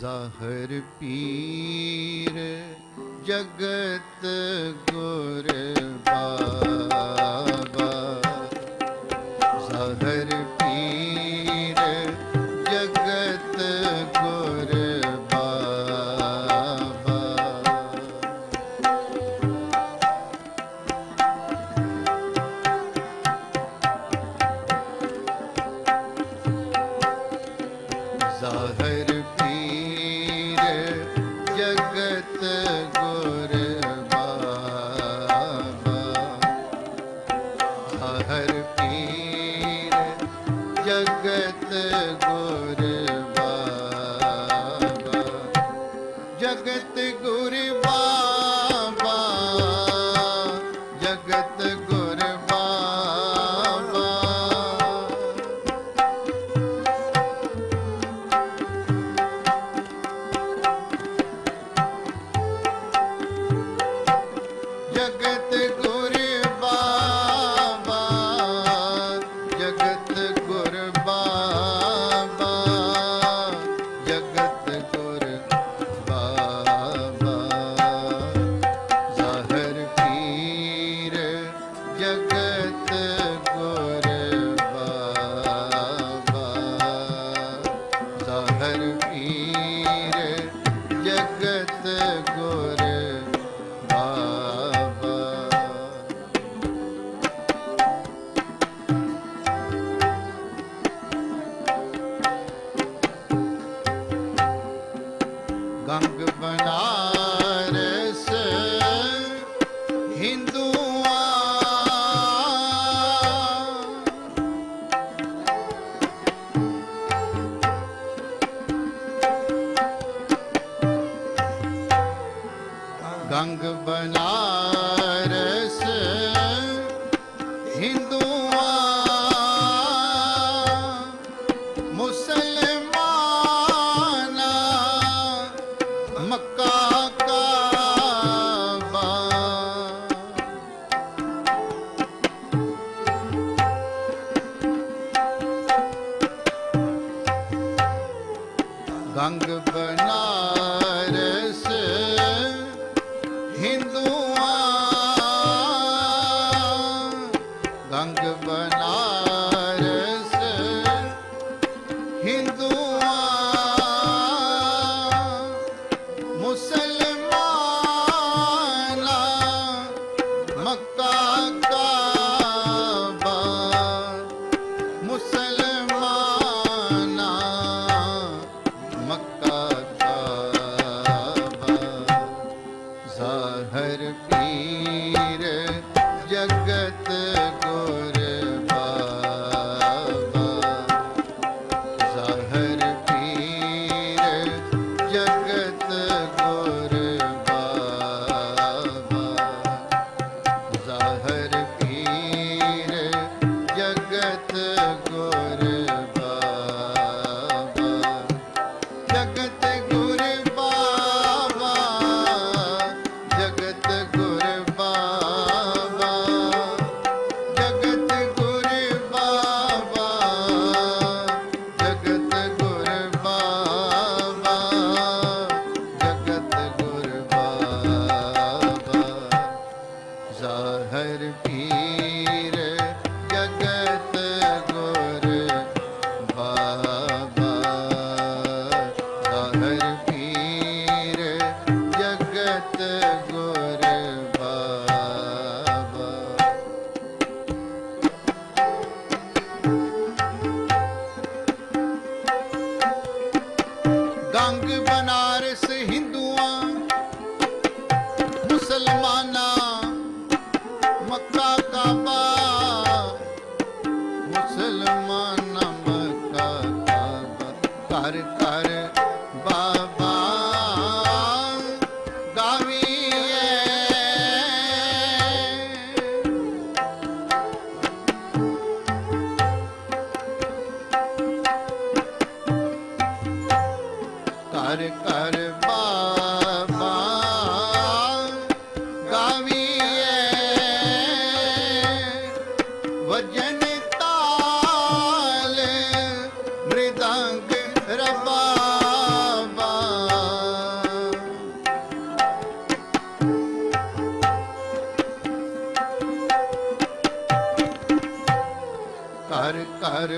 ਜ਼ਹਰ ਪੀਰ ਜਗਤ ਗੁਰ ਜ਼ਾਹਰ ਜ਼ਹਰ ਪੀਰ ਜਗਤ ਗੁਰ ਬਾਬਾ। जग मक्का हर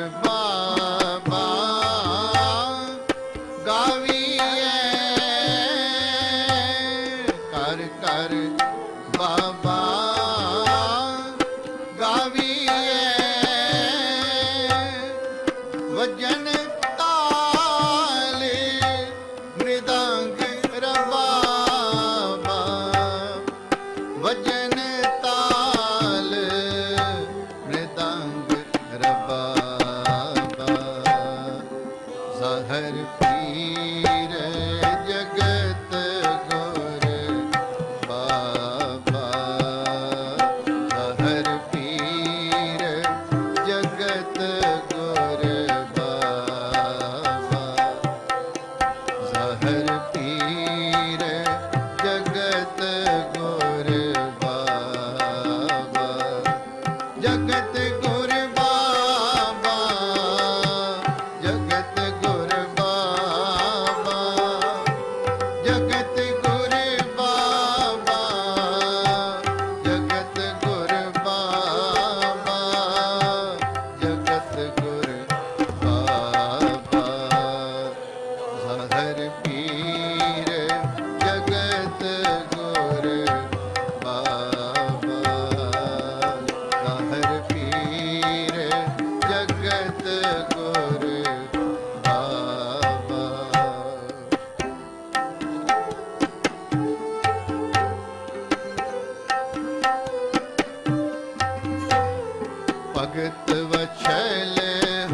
ਜਗਤ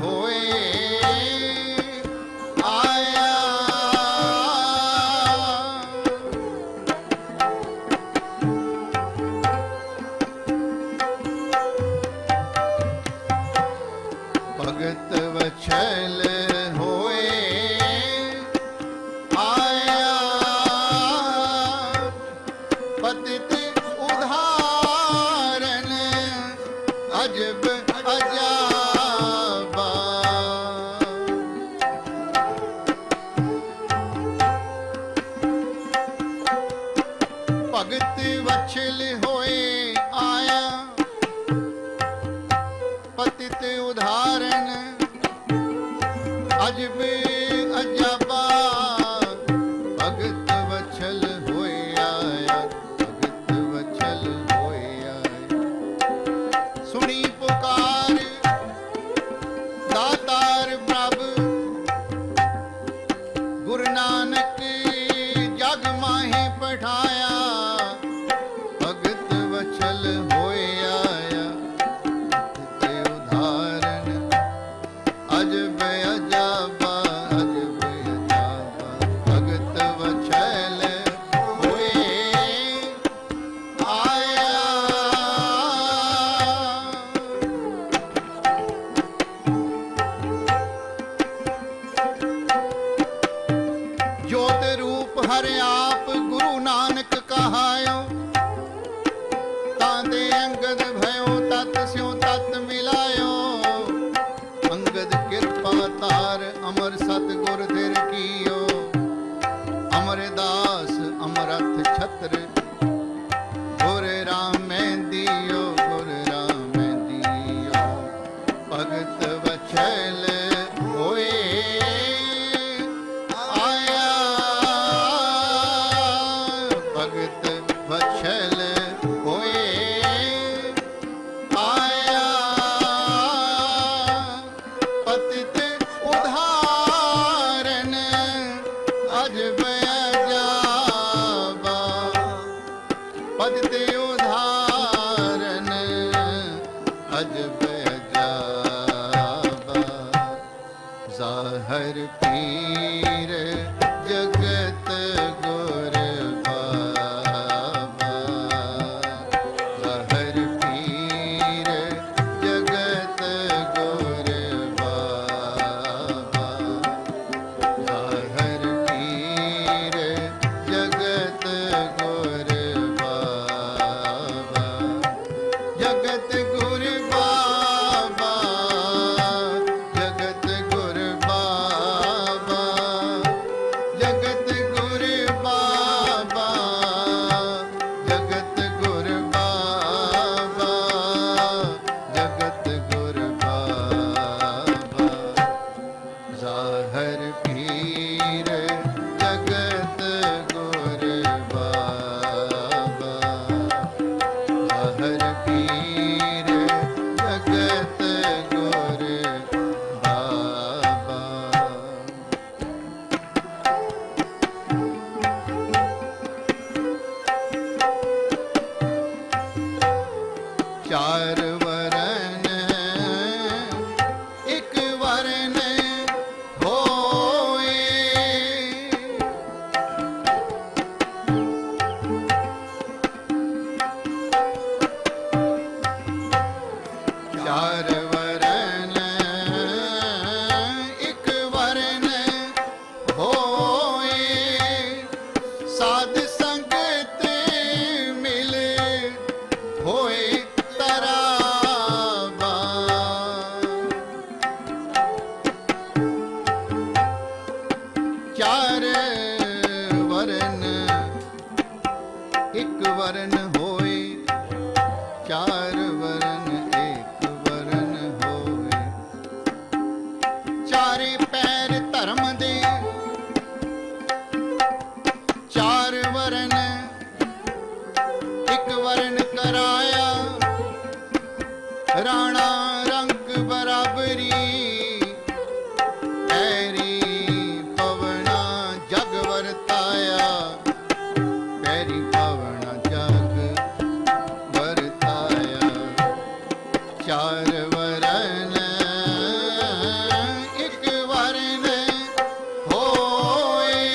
ਹੋਏ। ਆਇਆ। ਭਗਤ ਵਛਲ ਹੋਏ। ਆਇਆ। ਪਤਿਤ जब আমার ਚਾਰ ਵਰਨ, ਇੱਕ ਵਰਨ ਹੋਏ।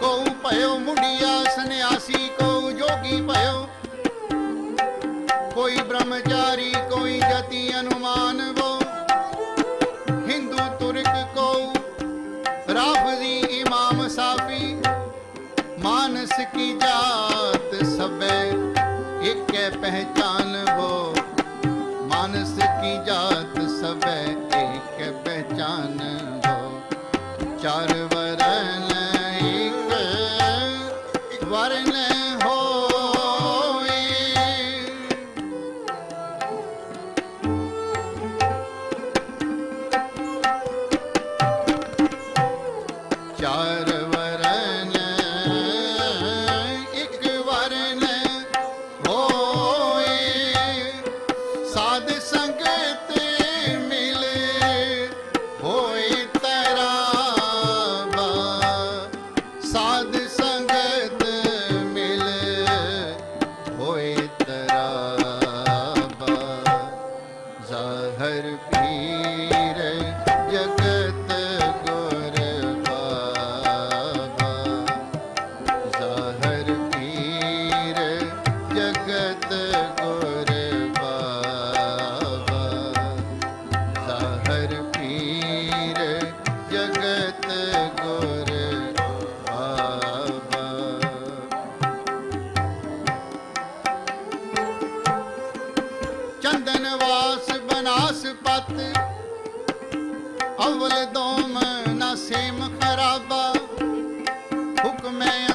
ਕੋ ਭਇਓ ਮੁੰਡਿਆ ਸੰਨਿਆਸੀ ਕੋ ਜੋਗੀ ਭਇਓ। ਕੋਈ ਬ੍ਰਹਮਚਾਰੀ, ਕੋਈ ਜਤੀ ਅਨੁਮਾਨ ਵੋ। ਹਿੰਦੂ ਤੁਰਕ ਕੋ ਰਾਫਜ਼ੀ ਇਮਾਮ ਸਾਫੀ। ਮਾਨਸ ਕੀ ਜਾਤ ਪਹਿਚਾਨ ਜ਼ਾਹਰ ਪੀਰ ਜਗਤ ਗੁਰ ਬਾਬਾ ਜ਼ਾਹਰ ਪੀਰ ਜਗਤ ਗੁਰ ਬਾਬਾ ਜ਼ਾਹਰ ਪੀਰ ਜਗਤ ਗੁਰ ਬਾਬਾ ਚੰਦਨ ਵਾਸ ਬਨਾਸ ਪਤ। ਅਵਲ ਦੋਮ ਨਾ ਸੇਮ ਖਰਾਬਾ। ਹੁਕਮੈ